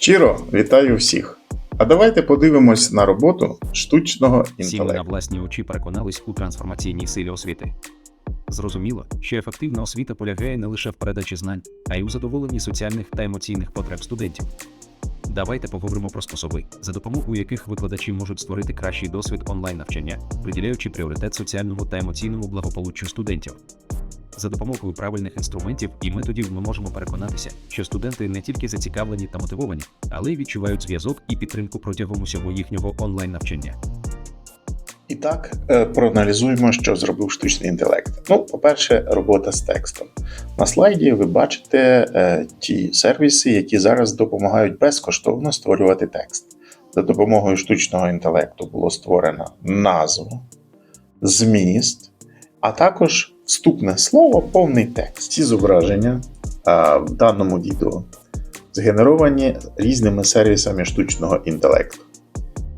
Щиро вітаю всіх! А давайте подивимось на роботу штучного Всі ми на інтелекту. власні очі переконались у трансформаційній силі освіти. Зрозуміло, що ефективна освіта полягає не лише в передачі знань, а й у задоволенні соціальних та емоційних потреб студентів. Давайте поговоримо про способи, за допомогою яких викладачі можуть створити кращий досвід онлайн навчання, приділяючи пріоритет соціальному та емоційному благополуччю студентів. За допомогою правильних інструментів і методів ми можемо переконатися, що студенти не тільки зацікавлені та мотивовані, але й відчувають зв'язок і підтримку протягом усього їхнього онлайн навчання. І так, е, проаналізуємо, що зробив штучний інтелект. Ну, по-перше, робота з текстом. На слайді ви бачите е, ті сервіси, які зараз допомагають безкоштовно створювати текст. За допомогою штучного інтелекту було створено назву, зміст, а також вступне слово, повний текст. Ці зображення а, в даному відео згенеровані різними сервісами штучного інтелекту.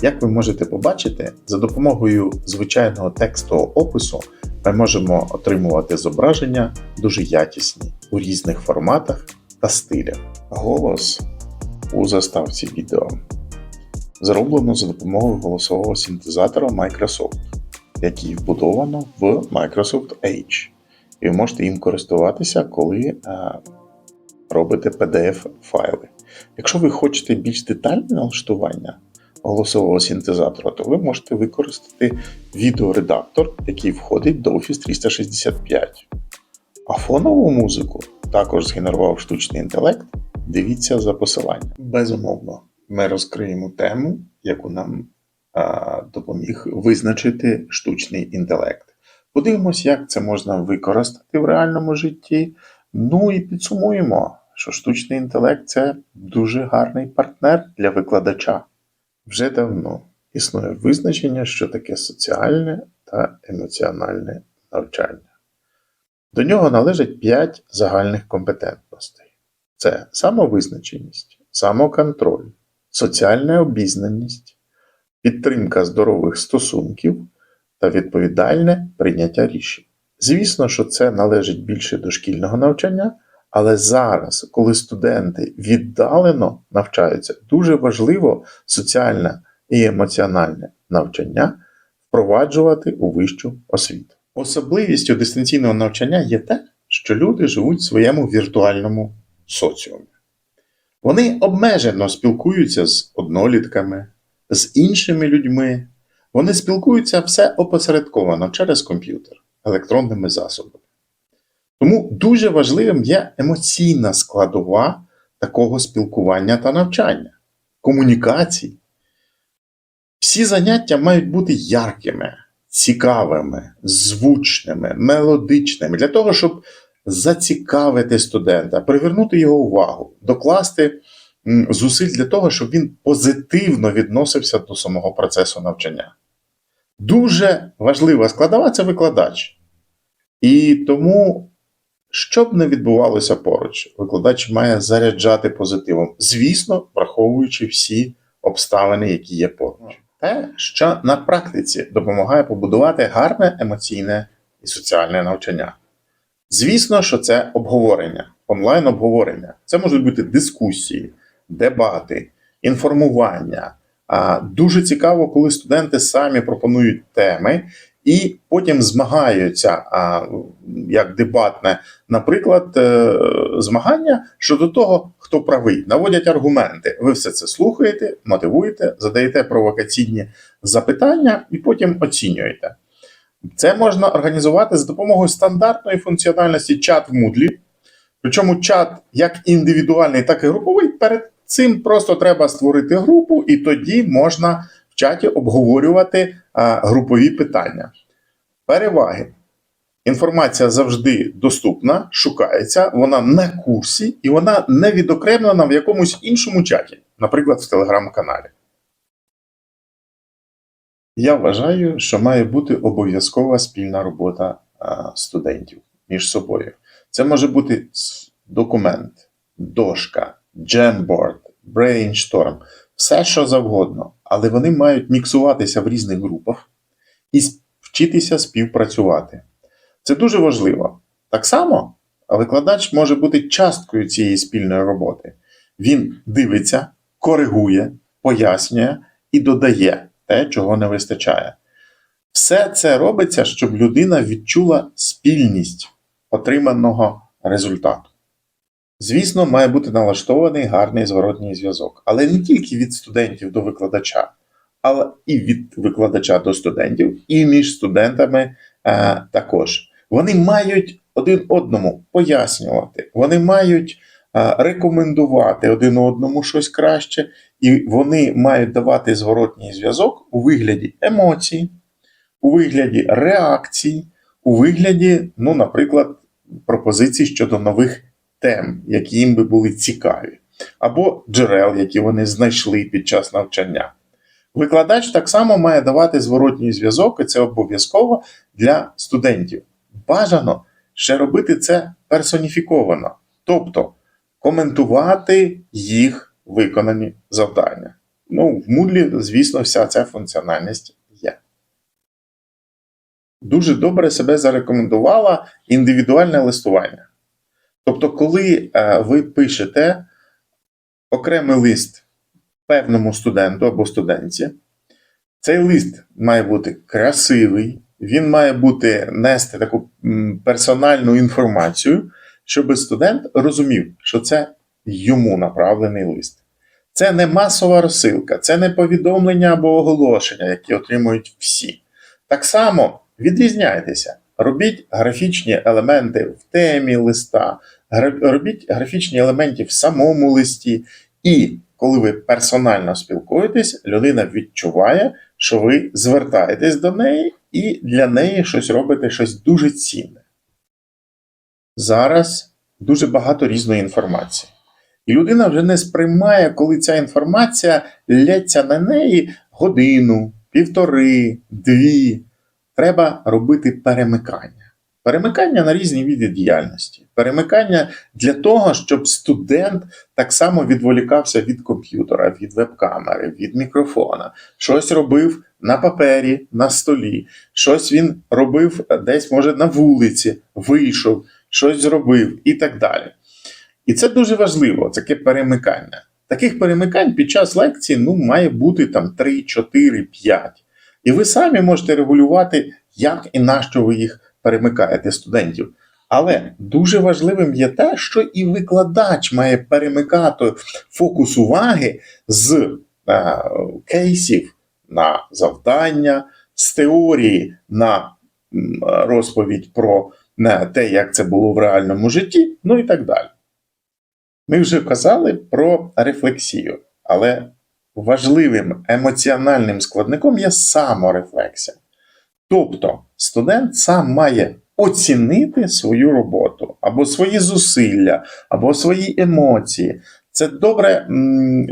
Як ви можете побачити, за допомогою звичайного текстового опису ми можемо отримувати зображення дуже якісні у різних форматах та стилях. Голос у заставці відео зроблено за допомогою голосового синтезатора Microsoft, який вбудовано в Microsoft Edge. І ви можете їм користуватися, коли е, робите PDF-файли. Якщо ви хочете більш детальне налаштування, голосового синтезатора, то ви можете використати відеоредактор, який входить до Office 365. А фонову музику також згенерував штучний інтелект. Дивіться за посиланням. Безумовно, ми розкриємо тему, яку нам допоміг визначити штучний інтелект. Подивимось, як це можна використати в реальному житті. Ну і підсумуємо, що штучний інтелект це дуже гарний партнер для викладача. Вже давно існує визначення, що таке соціальне та емоціональне навчання. До нього належать 5 загальних компетентностей: це самовизначеність, самоконтроль, соціальна обізнаність, підтримка здорових стосунків та відповідальне прийняття рішень. Звісно, що це належить більше до шкільного навчання. Але зараз, коли студенти віддалено навчаються, дуже важливо соціальне і емоціональне навчання впроваджувати у вищу освіту. Особливістю дистанційного навчання є те, що люди живуть в своєму віртуальному соціумі. Вони обмежено спілкуються з однолітками, з іншими людьми. Вони спілкуються все опосередковано через комп'ютер, електронними засобами. Тому дуже важливим є емоційна складова такого спілкування та навчання, комунікацій. Всі заняття мають бути яркими, цікавими, звучними, мелодичними, для того, щоб зацікавити студента, привернути його увагу, докласти зусиль для того, щоб він позитивно відносився до самого процесу навчання. Дуже важлива складова це викладач. І тому що б не відбувалося поруч, викладач має заряджати позитивом, звісно, враховуючи всі обставини, які є поруч. Те, що на практиці допомагає побудувати гарне емоційне і соціальне навчання. Звісно, що це обговорення, онлайн-обговорення. Це можуть бути дискусії, дебати, інформування. Дуже цікаво, коли студенти самі пропонують теми і потім змагаються як дебатне, наприклад, е, змагання щодо того, хто правий, наводять аргументи. Ви все це слухаєте, мотивуєте, задаєте провокаційні запитання і потім оцінюєте. Це можна організувати за допомогою стандартної функціональності чат в Moodle. Причому чат як індивідуальний, так і груповий. Перед цим просто треба створити групу, і тоді можна в чаті обговорювати групові питання. Переваги. Інформація завжди доступна, шукається, вона на курсі і вона не відокремлена в якомусь іншому чаті, наприклад, в телеграм-каналі. Я вважаю, що має бути обов'язкова спільна робота студентів між собою. Це може бути документ, дошка, джемборд, брейншторм, все що завгодно, але вони мають міксуватися в різних групах і вчитися співпрацювати. Це дуже важливо. Так само викладач може бути часткою цієї спільної роботи. Він дивиться коригує, пояснює і додає те, чого не вистачає. Все це робиться, щоб людина відчула спільність отриманого результату. Звісно, має бути налаштований гарний зворотній зв'язок, але не тільки від студентів до викладача, але і від викладача до студентів, і між студентами е, також. Вони мають один одному пояснювати, вони мають е, рекомендувати один одному щось краще, і вони мають давати зворотній зв'язок у вигляді емоцій, у вигляді реакцій, у вигляді, ну, наприклад, пропозицій щодо нових тем, які їм би були цікаві, або джерел, які вони знайшли під час навчання. Викладач так само має давати зворотній зв'язок, і це обов'язково для студентів. Бажано ще робити це персоніфіковано, тобто коментувати їх виконані завдання. Ну, в Moodle, звісно, вся ця функціональність є. Дуже добре себе зарекомендувала індивідуальне листування. Тобто, коли е, ви пишете окремий лист певному студенту або студентці, цей лист має бути красивий, він має бути нести таку персональну інформацію, щоб студент розумів, що це йому направлений лист. Це не масова розсилка, це не повідомлення або оголошення, які отримують всі. Так само відрізняйтеся, робіть графічні елементи в темі листа, робіть графічні елементи в самому листі, і коли ви персонально спілкуєтесь, людина відчуває, що ви звертаєтесь до неї і для неї щось робите, щось дуже цінне. Зараз дуже багато різної інформації. І людина вже не сприймає, коли ця інформація лється на неї годину, півтори, дві. Треба робити перемикання. Перемикання на різні види діяльності. Перемикання для того, щоб студент так само відволікався від комп'ютера, від веб-камери, від мікрофона, щось робив на папері, на столі, щось він робив десь, може, на вулиці, вийшов, щось зробив і так далі. І це дуже важливо, таке перемикання. Таких перемикань під час лекції ну, має бути там 3, 4, 5. І ви самі можете регулювати, як і на що ви їх перемикаєте студентів. Але дуже важливим є те, що і викладач має перемикати фокус уваги з е, кейсів на завдання, з теорії на розповідь про не, те, як це було в реальному житті, ну і так далі. Ми вже казали про рефлексію, але важливим емоціональним складником є саморефлексія. Тобто студент сам має оцінити свою роботу, або свої зусилля, або свої емоції. Це добре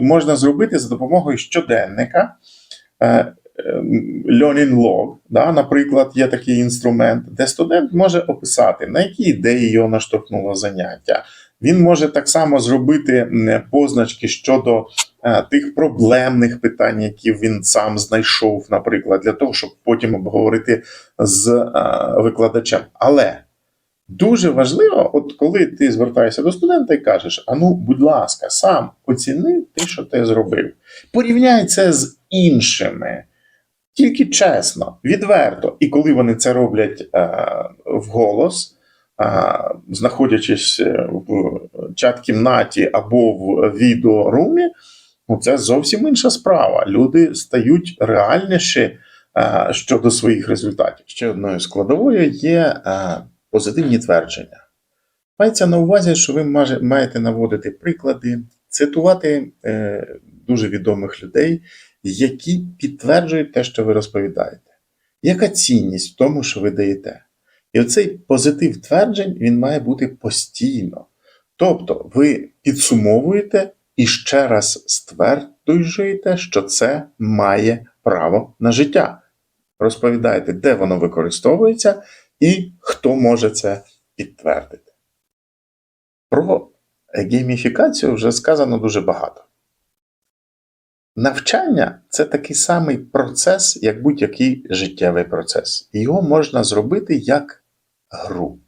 можна зробити за допомогою щоденника. е, е, Learning Log, да, наприклад, є такий інструмент, де студент може описати, на які ідеї його наштовхнуло заняття. Він може так само зробити позначки щодо е, тих проблемних питань, які він сам знайшов, наприклад, для того, щоб потім обговорити з е, викладачем. Але дуже важливо, от коли ти звертаєшся до студента і кажеш: а ну, будь ласка, сам оціни те, що ти зробив. Порівняй це з іншими. Тільки чесно, відверто. І коли вони це роблять е, вголос, е, знаходячись е, в чат-кімнаті або в відеорумі, ну це зовсім інша справа. Люди стають реальніші е, щодо своїх результатів. Ще одною складовою є е, позитивні твердження. Мається на увазі, що ви маєте наводити приклади, цитувати е, дуже відомих людей, які підтверджують те, що ви розповідаєте. Яка цінність в тому, що ви даєте? І оцей позитив тверджень він має бути постійно. Тобто ви підсумовуєте і ще раз стверджуєте, що це має право на життя. Розповідаєте, де воно використовується і хто може це підтвердити. Про гейміфікацію вже сказано дуже багато. Навчання це такий самий процес, як будь-який життєвий процес. Його можна зробити як гру.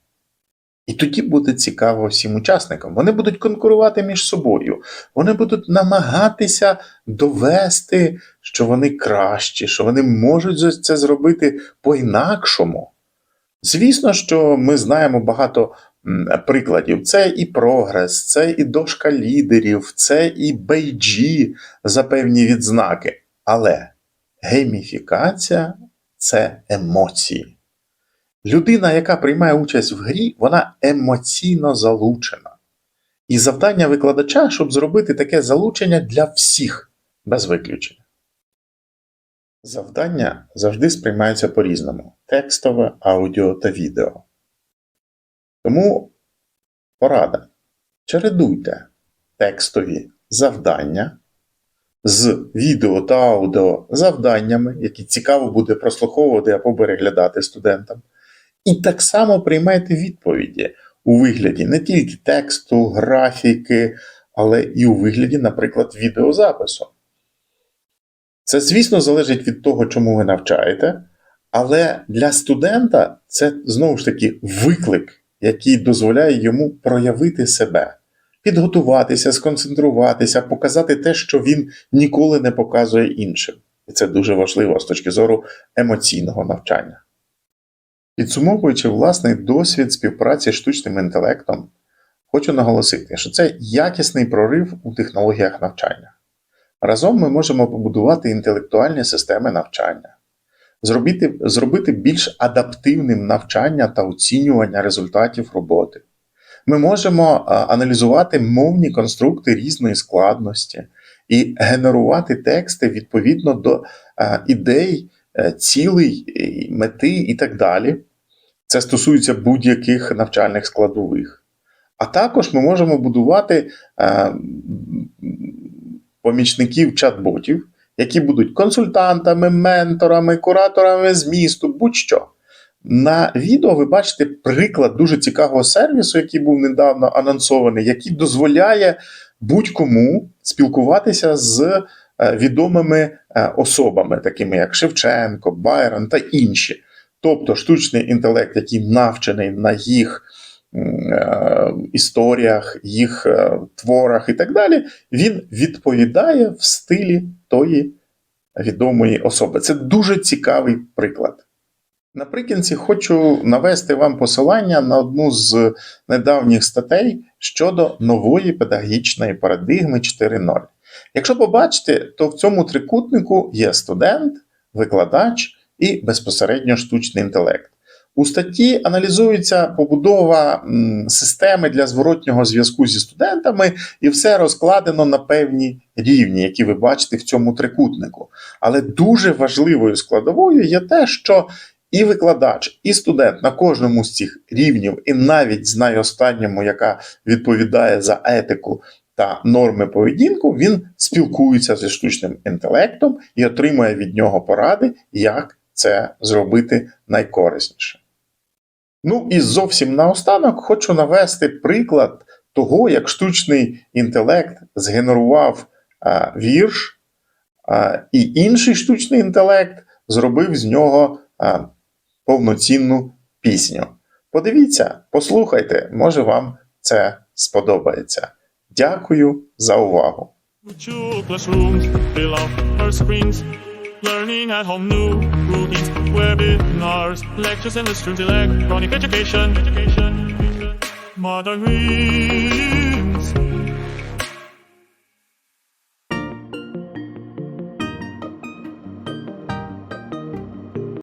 І тоді буде цікаво всім учасникам. Вони будуть конкурувати між собою, вони будуть намагатися довести, що вони кращі, що вони можуть це зробити по-інакшому. Звісно, що ми знаємо багато прикладів. Це і прогрес, це і дошка лідерів, це і бейджі за певні відзнаки. Але гейміфікація це емоції. Людина, яка приймає участь в грі, вона емоційно залучена. І завдання викладача, щоб зробити таке залучення для всіх, без виключення. Завдання завжди сприймаються по-різному: текстове, аудіо та відео. Тому порада. Чередуйте текстові завдання з відео та аудіо завданнями, які цікаво буде прослуховувати або переглядати студентам. І так само приймайте відповіді у вигляді не тільки тексту, графіки, але і у вигляді, наприклад, відеозапису. Це, звісно, залежить від того, чому ви навчаєте, але для студента це знову ж таки виклик, який дозволяє йому проявити себе, підготуватися, сконцентруватися, показати те, що він ніколи не показує іншим. І це дуже важливо з точки зору емоційного навчання. Підсумовуючи власний досвід співпраці з штучним інтелектом, хочу наголосити, що це якісний прорив у технологіях навчання. Разом ми можемо побудувати інтелектуальні системи навчання, зробити, зробити більш адаптивним навчання та оцінювання результатів роботи. Ми можемо аналізувати мовні конструкти різної складності і генерувати тексти відповідно до ідей, е, цілей, мети і так далі. Це стосується будь-яких навчальних складових. А також ми можемо будувати е, помічників чат-ботів, які будуть консультантами, менторами, кураторами змісту, будь-що. На відео ви бачите приклад дуже цікавого сервісу, який був недавно анонсований, який дозволяє будь-кому спілкуватися з е, відомими е, особами, такими як Шевченко, Байрон та інші. Тобто штучний інтелект, який навчений на їх е, історіях, їх е, творах і так далі, він відповідає в стилі тої відомої особи. Це дуже цікавий приклад. Наприкінці хочу навести вам посилання на одну з недавніх статей щодо нової педагогічної парадигми 4.0. Якщо побачите, то в цьому трикутнику є студент, викладач і безпосередньо штучний інтелект. У статті аналізується побудова системи для зворотнього зв'язку зі студентами, і все розкладено на певні рівні, які ви бачите в цьому трикутнику. Але дуже важливою складовою є те, що і викладач, і студент на кожному з цих рівнів, і навіть з найостанньому, яка відповідає за етику та норми поведінку, він спілкується зі штучним інтелектом і отримує від нього поради, як це зробити найкорисніше. Ну і зовсім наостанок хочу навести приклад того, як штучний інтелект згенерував а, вірш, а, і інший штучний інтелект зробив з нього а, повноцінну пісню. Подивіться, послухайте, може вам це сподобається. Дякую за увагу! Learning at home, new routines, webinars, lectures and lessons, electronic education, education, modern reading.